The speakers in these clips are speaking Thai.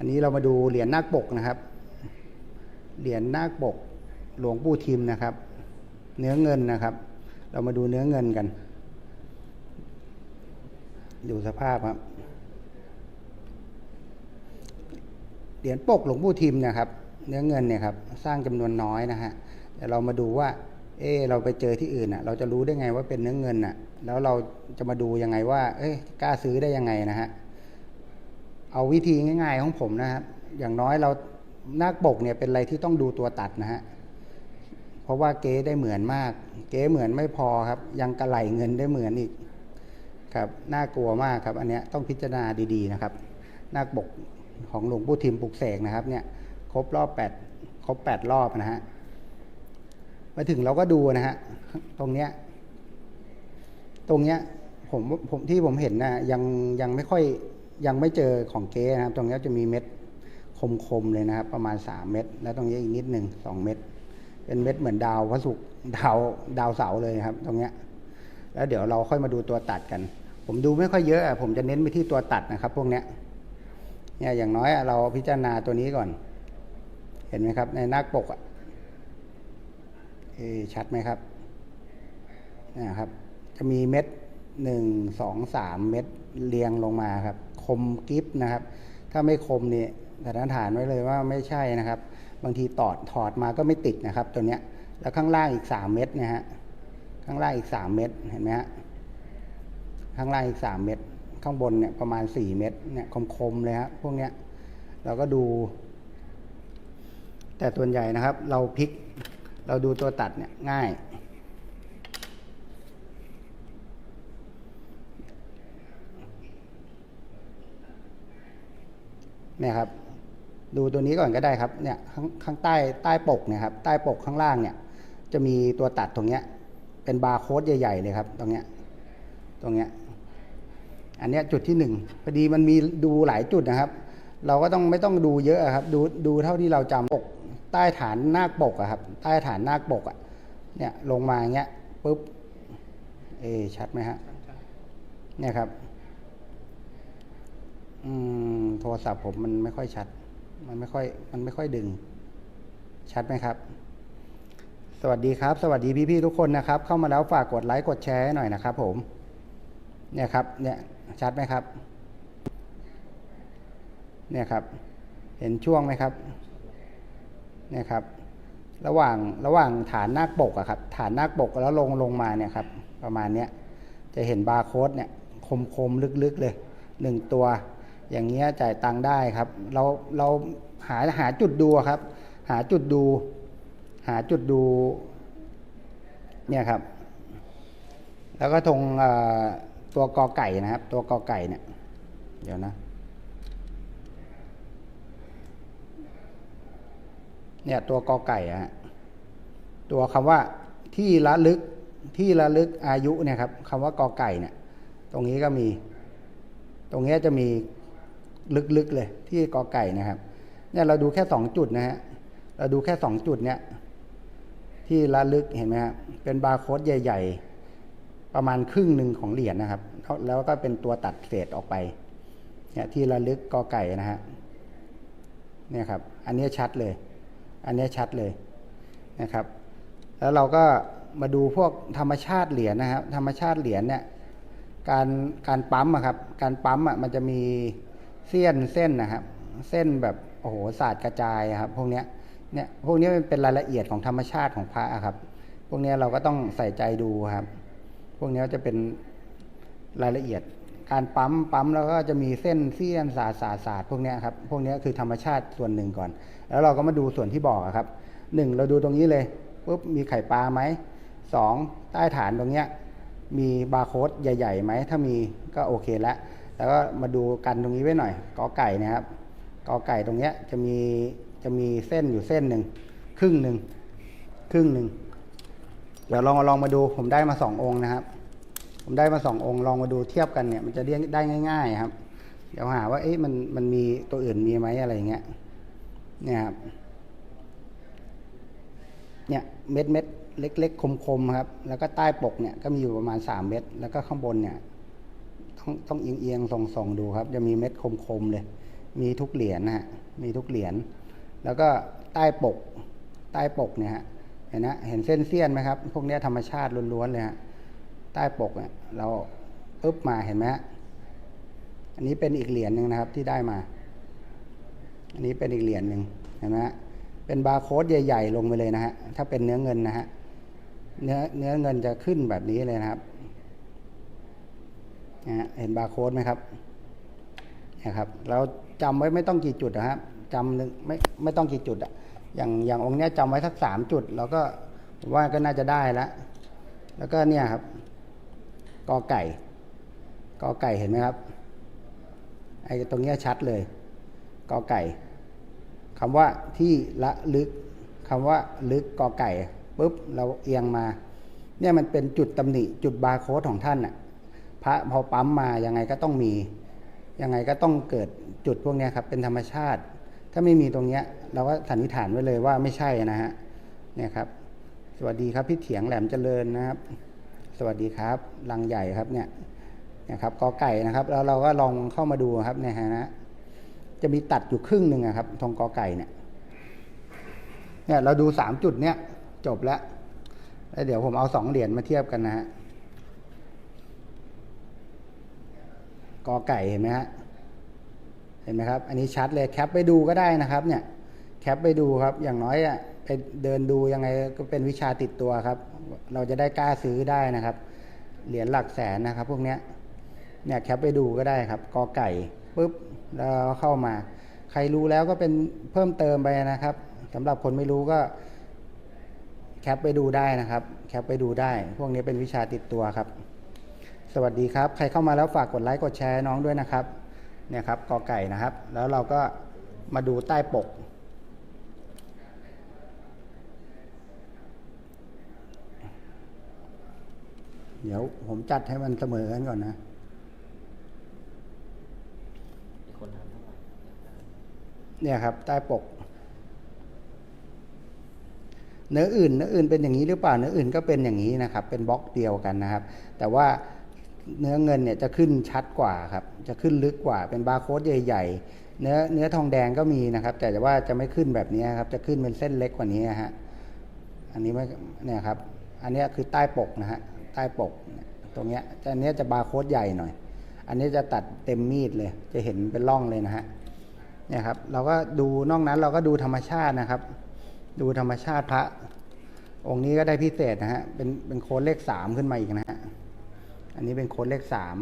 อันนี้เรามาดูเหรียญนาคปกนะครับ เหรียญนาคปกหลวงปู่ทิมนะครับ เนื้อเงินนะครับ เรามาดูเนื้อเงินกัน ดูสภาพครับ เหรียญปกหลวงปู่ทิมนะครับ เนื้อเงินเนี่ยครับ สร้างจำนวนน้อยนะฮะแต่เรามาดูว่า เออเราไปเจอที่อื่นอะ เราจะรู้ได้ไงว่าเป็นเนื้อเงินอะ แล้วเราจะมาดูยังไงว่า เอ้ยกล้าซื้อได้ยังไงนะฮะ เอาวิธีง่าย ๆ ของผมนะครับ อย่างน้อยเรานาปกเนี่ยเป็นอะไรที่ต้องดูตัวตัดนะฮะ เพราะว่าเก๊ได้เหมือนมาก เก๊เหมือนไม่พอครับ ยังกระไหลเงินได้เหมือนอีก ครับ น่ากลัวมากครับ อันเนี้ยต้องพิจารณาดีๆนะครับนาปกของหลวงปู่ทิมปลุกเสกนะครับ เนี่ย ครบรอบแปดครบแปดรอบนะฮะมาถึงเราก็ดูนะฮะ ตรงเนี้ย ตรงเนี้ยผมผมที่ผมเห็นนะยังยังไม่ค่อย ยังไม่เจอของเก๊นะครับ ตรงนี้จะมีเม็ดคมๆเลยนะครับ ประมาณสามเม็ดแล้วตรงนี้อีกนิดหนึ่งสองเม็ดเป็นเม็ดเหมือนดาวพระศุกร์ดาวดาวเสาเลยครับ ตรงเนี้ยแล้วเดี๋ยวเราค่อยมาดูตัวตัดกัน ผมดูไม่ค่อยเยอะผมจะเน้นไปที่ตัวตัดนะครับ พวกเนี้ยเนี่ยอย่างน้อยเราพิจารณาตัวนี้ก่อน เห็นไหมครับ ในน้าปกอะเอ๊ะชัดไหมครับนะครับ จะมีเม็ดหนึ่งสองสามเม็ดเรียงลงมาครับ คมกิฟนะครับ ถ้าไม่คมเนี่ยสันนิษฐานไว้เลยว่าไม่ใช่นะครับ บางทีตอดถอดมาก็ไม่ติดนะครับ ตัวเนี้ยแล้วข้างล่างอีกสามเม็ดนะฮะข้างล่างอีกสามเม็ดเห็นไหมฮะข้างล่างอีกสามเม็ดข้างบนเนี่ยประมาณสี่เม็ดเนี่ยคมๆเลยฮะพวกเนี้ยเราก็ดู แต่ส่วนใหญ่นะครับ เราพลิกเราดูตัวตัดเนี่ยง่าย เนี่ยครับ ดูตัวนี้ก่อนก็ได้ครับเนี่ยข้างข้างใต้ใต้ปกเนี่ยครับใต้ปกข้างล่างเนี่ย จะมีตัวตัดตรงเนี้ย เป็นบาร์โค้ดใหญ่ๆเลยครับ ตรงเนี้ยตรงเนี้ยอันเนี้ยจุดที่หนึ่งพอดีมันมีดูหลายจุดนะครับ เราก็ต้องไม่ต้องดูเยอะครับ ดูดูเท่าที่เราจำปกใต้ฐานหน้าปกอะครับ ใต้ฐานหน้าปกอะเนี่ยลงมาอย่างเงี้ยปุ๊บเอชัดไหมฮะเนี่ยครับ อืมโทรศัพท์ผมมันไม่ค่อยชัด มันไม่ค่อย มันไม่ค่อยดึง ชัดไหมครับ สวัสดีครับ สวัสดีพี่ๆทุกคนนะครับ เข้ามาแล้วฝากกดไลค์กดแชร์หน่อยนะครับ ผม เนี่ยครับ เนี่ย ชัดไหมครับ เนี่ยครับ เห็นช่วงไหมครับ เนี่ยครับ ระหว่างระหว่างฐานหน้าปกอะครับ ฐานหน้าปกแล้วลงลงมาเนี่ยครับ ประมาณเนี้ย จะเห็นบาร์โค้ดเนี่ย คมคมลึกๆเลยหนึ่งตัว อย่างเงี้ยจ่ายตังค์ได้ครับ เราเราหาหาจุดดูครับ หาจุดดู หาจุดดู เนี่ยครับ แล้วก็ตรงตัวกอไก่นะครับ ตัวกอไก่เนี่ย เดี๋ยวนะเนี่ยตัวกอไก่อะฮะตัวคำว่าที่ระลึกที่ระลึกอายุเนี่ยครับคำว่ากอไก่เนี่ย ตรงนี้ก็มี ตรงนี้จะมี ลึกๆเลย ที่กอไก่นะครับ เนี่ยเราดูแค่สองจุดนะฮะเราดูแค่สองจุดเนี่ยที่ระลึกเห็นไหมครับเป็นบาร์โค้ดใหญ่ ๆ ประมาณครึ่งหนึ่งของเหรียญนะครับ แล้วก็เป็นตัวตัดเศษออกไปเนี่ยที่ระลึกกอไก่นะฮะเนี่ยครับ อันนี้ชัดเลย อันนี้ชัดเลยนะครับ แล้วเราก็มาดูพวกธรรมชาติเหรียญนะครับ ธรรมชาติเหรียญเนี่ย การการปั๊มอะครับ การปั๊มอะมันจะมี เส้นเส้นนะครับ เส้นแบบโอ้โหศาสตร์กระจายครับพวกเนี้ยเนี่ยพวกนี้มันเป็นรายละเอียดของธรรมชาติของพระครับ พวกนี้เราก็ต้องใส่ใจดูครับ พวกนี้จะเป็นรายละเอียด การปั๊มปั๊มแล้วก็จะมีเส้นเสี้ยนสาสาสาดพวกนี้ครับ พวกนี้คือธรรมชาติส่วนหนึ่งก่อน แล้วเราก็มาดูส่วนที่บอกอครับหนึ่งเราดูตรงนี้เลยปุ๊บมีไข่ปลาไหมสองใต้ฐานตรงเนี้ยมีบาร์โค้ดใหญ่ๆไหมถ้ามีก็โอเคแล้ว แล้วก็มาดูกันตรงนี้ไว้หน่อยกอไก่นะครับกอไก่ตรงเนี้ยจะมีจะมีเส้นอยู่เส้นหนึ่งครึ่งหนึ่งครึ่งหนึ่งเดี๋ยวลองลองมาดูผมได้มาสององค์นะครับ ผมได้มาสององค์ลองมาดูเทียบกันเนี่ยมันจะเรียกได้ง่าย ๆ ครับ เดี๋ยวหาว่าเอ๊ะมันมันมีตัวอื่นมีไหมอะไรอย่างเงี้ยเนี่ยครับเนี่ยเม็ดเม็ดเล็กๆคมๆครับ แล้วก็ใต้ปกเนี่ยก็มีอยู่ประมาณสามเม็ดแล้วก็ข้างบนเนี่ย ต้องต้องเอียงเอียงๆส่องๆดูครับ จะมีเม็ดคมๆเลย มีทุกเหรียญนะฮะมีทุกเหรียญแล้วก็ใต้ปกใต้ปกเนี่ยฮะเห็นนะเห็นเส้นเสี้ยนไหมครับ พวกนี้ธรรมชาติล้วนๆเลยฮะใต้ปกเนี่ยเราปึ๊บมาเห็นไหมฮะอันนี้เป็นอีกเหรียญหนึ่งนะครับที่ได้มา อันนี้เป็นอีกเหรียญหนึ่งเห็นไหมฮะเป็นบาร์โค้ดใหญ่ ๆ ลงไปเลยนะฮะถ้าเป็นเนื้อเงินนะฮะเนื้อเนื้อเงินจะขึ้นแบบนี้เลยนะครับ นะฮะเห็นบาร์โค้ดไหมครับนะครับเราจำไว้ไม่ต้องกี่จุดนะครับจำหนึ่งไม่ไม่ต้องกี่จุดอะอย่างอย่างองค์เนี้ยจำไว้สักสามจุดเราก็ว่าก็น่าจะได้ล้วแล้วก็เนี่ยครับกอไก่กอไก่เห็นไหมครับไอ้ตรงเนี้ยชัดเลยกอไก่คำว่าที่ละลึกคำว่าลึกกอไก่ปุ๊บเราเอียงมา เนี่ยมันเป็นจุดตำหนิจุดบาร์โค้ดของท่านน่ะ พระพอปั๊มมายังไงก็ต้องมี ยังไงก็ต้องเกิดจุดพวกนี้ครับเป็นธรรมชาติ ถ้าไม่มีตรงเนี้ยเราก็สันนิษฐานไว้เลยว่าไม่ใช่นะฮะเนี่ยครับ สวัสดีครับพี่เถียงแหลมเจริญนะครับ สวัสดีครับลังใหญ่ครับเนี่ยนะครับกอไก่นะครับ แล้วเราก็ลองเข้ามาดูครับเนี่ยฮะนะจะมีตัดอยู่ครึ่งหนึ่งครับตรงกอไก่เนี่ยเนี่ยเราดูสามจุดเนี่ยจบแล้วแล้วเดี๋ยวผมเอาสองเหรียญมาเทียบกันนะฮะ กอไก่เห็นไหมฮะเห็นไหมครับ อันนี้ชัดเลยแคปไปดูก็ได้นะครับ เนี่ยแคปไปดูครับ อย่างน้อยอะไปเดินดูยังไงก็เป็นวิชาติดตัวครับ เราจะได้กล้าซื้อได้นะครับ เหรียญหลักแสนนะครับ พวกเนี้ยเนี่ยแคปไปดูก็ได้ครับกอไก่ปุ๊บแล้วเข้ามา ใครรู้แล้วก็เป็นเพิ่มเติมไปนะครับสำหรับคนไม่รู้ก็แคปไปดูได้นะครับ แคปไปดูได้ พวกนี้เป็นวิชาติดตัวครับ สวัสดีครับ ใครเข้ามาแล้วฝากกดไลค์กดแชร์น้องด้วยนะครับ เนี่ยครับกอไก่นะครับ แล้วเราก็มาดูใต้ปก เดี๋ยวผมจัดให้มันเสมอกันก่อนนะเนี่ยครับ ใต้ปก เนื้ออื่นเนื้ออื่นเป็นอย่างนี้หรือเปล่าเนื้ออื่นก็เป็นอย่างนี้นะครับ เป็นบล็อกเดียวกันนะครับ แต่ว่า เนื้อเงินเนี่ยจะขึ้นชัดกว่าครับ จะขึ้นลึกกว่าเป็นบาร์โค้ดใหญ่ๆ เนื้อเนื้อทองแดงก็มีนะครับ แต่ว่าจะไม่ขึ้นแบบนี้ครับ จะขึ้นเป็นเส้นเล็กกว่านี้นะฮะอันนี้ไม่เนี่ยครับ อันนี้คือใต้ปกนะฮะใต้ปกตรงเนี้ยอันนี้จะบาร์โค้ดใหญ่หน่อย อันนี้จะตัดเต็มมีดเลย จะเห็นเป็นร่องเลยนะฮะเนี่ยครับ เราก็ดูนอกนั้นเราก็ดูธรรมชาตินะครับ ดูธรรมชาติพระ องค์นี้ก็ได้พิเศษนะฮะเป็นเป็นโค้ดเลขสามขึ้นมาอีกนะฮะ อันนี้เป็นโค้ดเลขสาม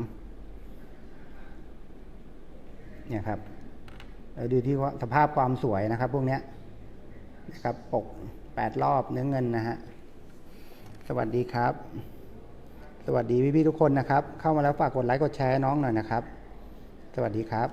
เนี่ยครับดูที่ว่าสภาพความสวยนะครับ พวกเนี้ยนะครับปกแปดรอบเนื้อเงินนะฮะสวัสดีครับ สวัสดีพี่ๆทุกคนนะครับ เข้ามาแล้วฝากกดไลค์กดแชร์น้องหน่อยนะครับ สวัสดีครับ